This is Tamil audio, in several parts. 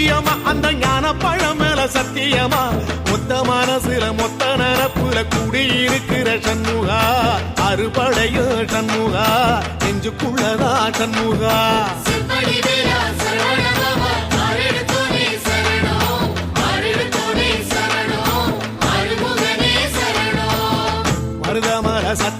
முக்கியமா அந்த ஞான பழமேல சத்தியமா? மொத்த மனசுல மொத்த நினப்புல கூடியிருக்கிற சண்முகா. அறுபடையோ சண்முகா. நெஞ்சுக்குள்ளதா சண்முகா. வருதமர சத்த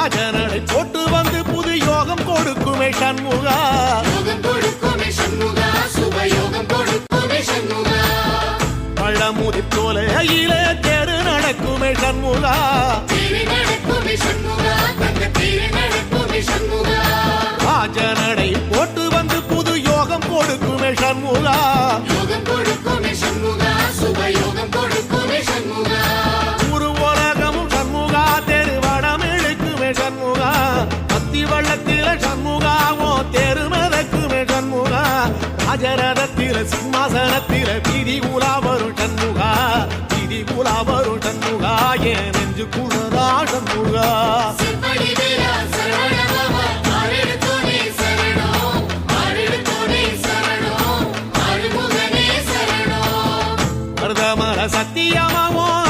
ಭಜನ அஜரதத்தில சிம்மாசனத்தில வீதி உலா வரும் சண்முகா வீதி உலா வரும் சண்முகா என் நெஞ்சு குளரா சண்முகா சத்தியமாவோ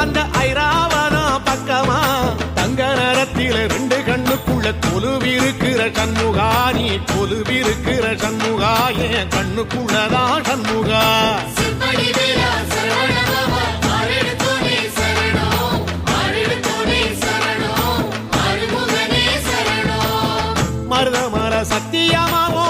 அந்த ஐராவதம் பக்கமா? தங்க நரத்தில ரெண்டு கண்ணுக்குள்ள கொலுவிருக்கிற சண்முகா நீ கொலுவிருக்கிற சண்முகா என் கண்ணுக்குள்ளதான் சண்முகா. மருதமர சத்தியமாவோ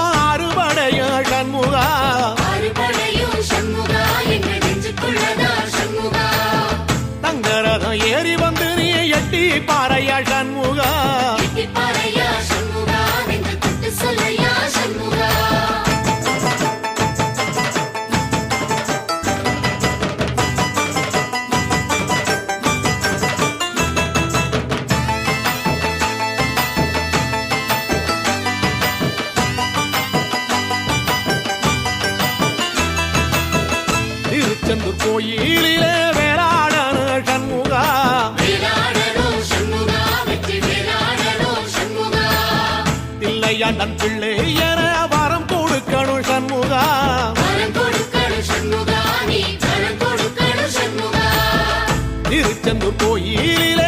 திருச்செந்தூர் கோயிலிலே வேளாடன சண்முகா. வேலாடணும் சண்முகா பிள்ளை என வரம் கொடுக்கணும் சண்முகா வரம் கொடுக்கணும் சண்முகா. திருச்செந்தூர் கோயிலிலே